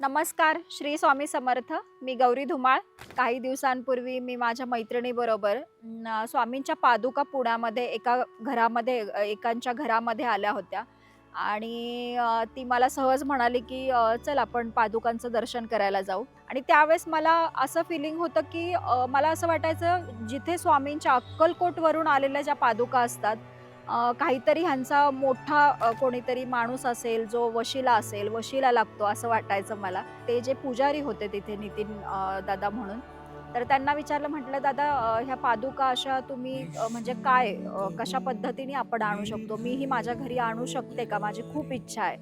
नमस्कार श्री स्वामी समर्थ. मी गौरी धुमाळ. काही दिवसांपूर्वी मी माझ्या मैत्रिणीबरोबर स्वामींच्या पादुका पुण्यामध्ये एका घरामध्ये एकांच्या घरामध्ये आल्या होत्या. आणि ती मला सहज म्हणाली की चल आपण पादुकांचं दर्शन करायला जाऊ. आणि त्यावेळेस मला असं फिलिंग होतं की मला असं वाटायचं जिथे स्वामींच्या अक्कलकोटवरून आलेल्या ज्या पादुका असतात काहीतरी ह्यांचा मोठा कोणीतरी माणूस असेल जो वशिला असेल वशिला लागतो असं वाटायचं मला. ते जे पुजारी होते तिथे नितीन दादा म्हणून. तर त्यांना विचारलं म्हटलं दादा ह्या पादुका अशा तुम्ही म्हणजे काय कशा पद्धतीने आपण आणू शकतो? मी ही माझ्या घरी आणू शकते का? माझी खूप इच्छा आहे.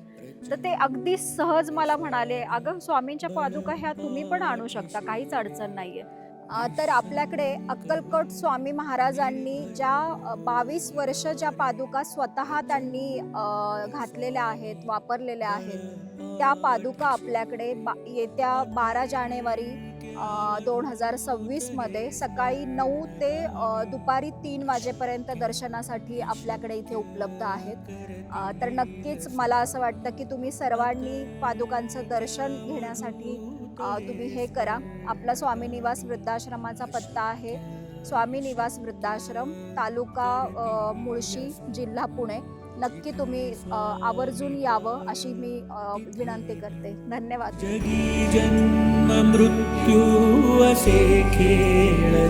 तर ते अगदी सहज मला म्हणाले अगं स्वामींच्या पादुका ह्या तुम्ही पण आणू शकता काहीच अडचण नाहीये. आहे तर आपल्याकडे अक्कलकोट स्वामी महाराजांनी ज्या बावीस वर्ष ज्या पादुका स्वतः त्यांनी घातलेल्या आहेत वापरलेल्या आहेत त्या पादुका आपल्याकडे बा येत्या बारा जानेवारी दोन हजार सव्वीसमध्ये सकाळी नऊ ते दुपारी तीन वाजेपर्यंत दर्शनासाठी आपल्याकडे इथे उपलब्ध आहेत. तर नक्कीच मला असं वाटतं की तुम्ही सर्वांनी पादुकांचं दर्शन घेण्यासाठी तुम्ही हे करा. आपला स्वामी निवास वृद्धाश्रमाचा पत्ता आहे. स्वामी निवास वृद्धाश्रम तालुका मुळशी जिल्हा पुणे. नक्की तुम्ही आवर्जून यावं अशी मी विनंती करते. धन्यवाद. जगी जन्म मृत्यू असे खेळ